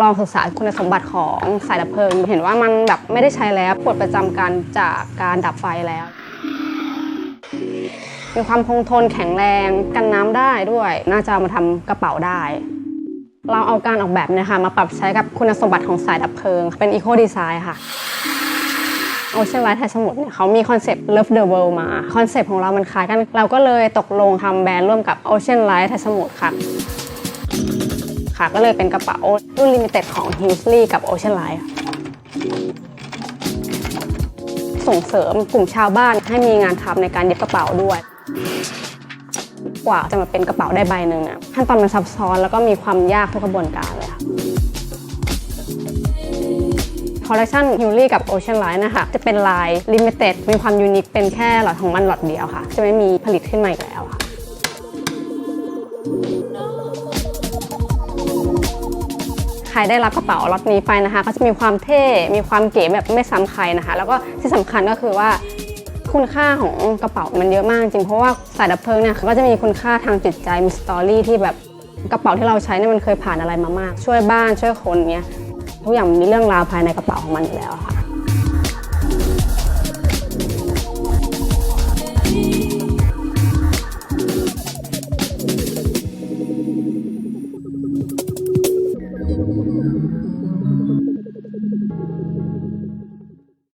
ลองศึกษาคุณสมบัติของสายดับเพลิง เห็นว่ามันแบบไม่ได้ใช้แล้วปลดประจำการจากการดับไฟแล้ว มีความคงทนแข็งแรงกันน้ำได้ด้วย น่าจะามาทำกระเป๋าได้ เราเอาการออกแบบเนี่ยค่ะมาปรับใช้กับคุณสมบัติของสายดับเพลิง เป็นอีโคดีไซน์ค่ะโอเชียนไลท์ไทยสมุทรเนี่ยเขามีคอนเซปต์ Love the World มา คอนเซปต์ของเรามันคล้ายกัน เราก็เลยตกลงทำแบรนด์ร่วมกับ Ocean Light ไทยสมุทรค่ะ ค่ะ ก็เลยเป็นกระเป๋ารุ่นลิมิเต็ดของ h u g l e y กับ Ocean Light ค่ะส่งเสริมกลุ่มชาวบ้านให้มีงานทำในการเย็บกระเป๋าด้วย กว่าจะมาเป็นกระเป๋าได้ใบหนึ่งอะขั้นตอนมันซับซ้อนแล้วก็มีความยากทุกกระบวนการเลยค่ะคอลเลคชันฮิวลี่กับ Ocean Light นะคะ จะเป็นลายลิมิเต็ดมีความยูนิคเป็นแค่หลอดของมันหลอดเดียวค่ะ จะไม่มีผลิตขึ้นมาอีกแล้วค่ะ รได้รับกระเป๋าล็อตนี้ไปนะคะ ก็จะมีความเท่ มีความเก๋แบบไม่ซ้ำใครนะคะ แล้วก็ที่สำคัญก็คือว่าคุณค่าของกระเป๋ามันเยอะมากจริงเพราะว่าสายดับเพลิงเนี่ยก็จะมีคุณค่าทางจิตใจมีสตอรี่ที่แบบกระเป๋าที่เราใช้เนี่ยมันเคยผ่านอะไรมามาก ช่วยบ้านช่วยคนเนี้ยทุกอย่างมันมีเรื่องราวภายในกระเป๋าของมันอยู่แล้วค่ะ